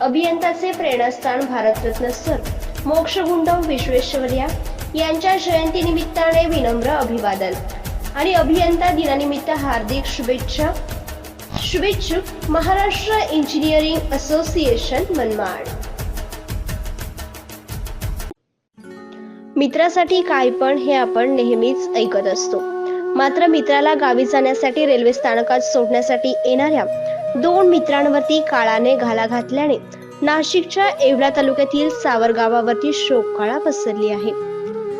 अभियंताचे प्रेरणास्थान भारतरत्न सर मोक्षगुंडम विश्वेश्वरया यांच्या जयंती निमित्ताने विनम्र अभिवादन. आणि अभियंता दिनानिमित्त हार्दिक शुभेच्छा. शुभेच्छुक महाराष्ट्र इंजिनिअरिंग असोसिएशन मनमाड. मित्रासाठी काय पण हे आपण नेहमीच ऐकत असतो. मात्र मित्राला गावी जाण्यासाठी रेल्वे स्थानकात सोडण्यासाठी येणाऱ्या दोन मित्रांवरती काळाने घाला घातल्याने नाशिकच्या येवला तालुक्यातील सावरगावावरती शोककाळा पसरली आहे.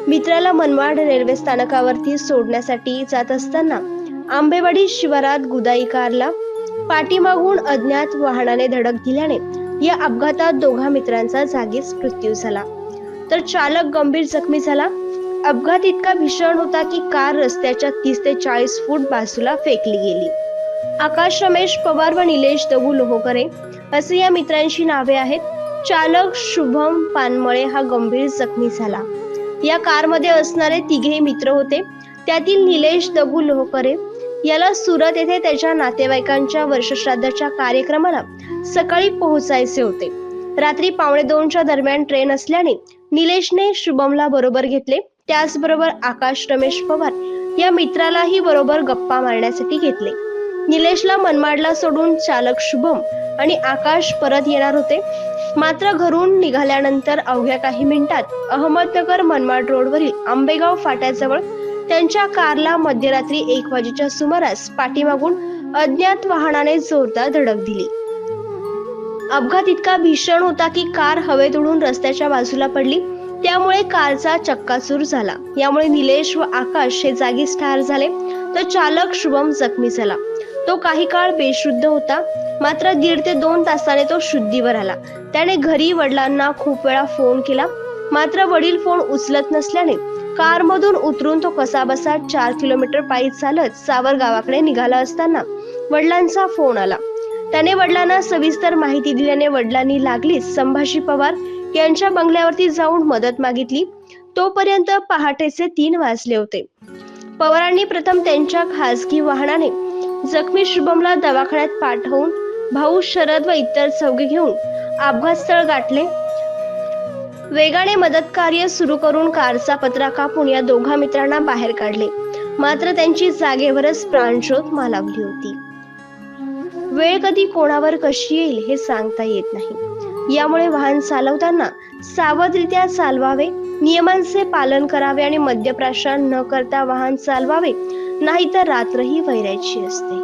मित्राला मनमाड रेल्वे स्थानकावरती सोडण्यासाठी जात असताना आंबेवाडी शिवारात गुदाई कारला पाठीमागून अज्ञात वाहनाने धडक दिल्याने या अपघातात दोघा मित्रांचा जागीच मृत्यू झाला. तर चालक गंभीर जखमी झाला. अपघात इतका भीषण होता की कार रस्त्याच्या तीस ते चाळीस फूट बाजूला फेकली गेली. आकाश रमेश पवार व निलेश दगू लोहोकरे असे या मित्रांची नावे आहेत. चालक शुभम पानमळे हा गंभीर जखमी झाला. या कारमध्ये असणारे तिघेही मित्र होते. त्यातील निलेश दगू लोहकरे याला सुरत येथे त्याच्या नातेवाईकांच्या वर्षश्राद्धाच्या कार्यक्रमाला सकाळी पोहोचायचे होते. रात्री पावणे दोनच्या दरम्यान ट्रेन असल्याने निलेशने शुभमला बरोबर घेतले. त्याचबरोबर आकाश रमेश पवार या मित्रालाही बरोबर गप्पा मारण्यासाठी घेतले. निलेशला मनमाडला सोडून चालक शुभम आणि आकाश परत येणार होते. मात्र घरून निघाल्यानंतर अवघ्या काही मिनिटात अहमदनगर मनमाड रोडवरील आंबेगाव फाट्याजवळ त्यांच्या कारला मध्यरात्री एक वाजेच्या सुमारास पाठीमागून अज्ञात वाहनाने जोरदार धडक दिली. अपघात इतका भीषण होता की कार हवेत उडून रस्त्याच्या बाजूला पडली. त्यामुळे कारचा चक्काचूर झाला. यामुळे निलेश व आकाश हे जागीच ठार झाले. तर चालक शुभम जखमी झाला. तो काही काळ बेशुद्ध होता. मात्र दीड ते दोन तासाने तो शुद्धीवर आला. त्याने घरी वडिलांना खूप वेळा फोन केला. मात्र वडील फोन उचलत नसल्याने कारमधून उतरून तो कसाबसा चार किलोमीटर पायी चालत सावर गावाकडे निघाला असताना वडिलांचा फोन आला. त्याने वडिलांना सविस्तर माहिती दिल्याने वडिलांनी लागलीच संभाजी पवार यांच्या बंगल्यावरती जाऊन मदत मागितली. तोपर्यंत पहाटेचे तीन वाजले होते. पवारांनी प्रथम त्यांच्या खासगी वाहनाने जखमी शुभमला दवाखान्यात पाठवून भाऊ शरद व इतर चौघे घेऊन अपघात स्थळ गाठले. वेगाने मदत कार्य सुरू करून कारचा पत्रा कापून या दोघा मित्रांना बाहेर काढले. मात्र त्यांची जागेवरच प्राणज्योत मालावली होती. वेळ कधी कोणावर कशी येईल हे सांगता येत नाही. यामुळे वाहन चालवताना सावधरित्या चालवावे नियमांचे पालन करावे आणि मद्यप्राशन न करता वाहन चालवावे नाहीतर रात्रही वैरायची असते.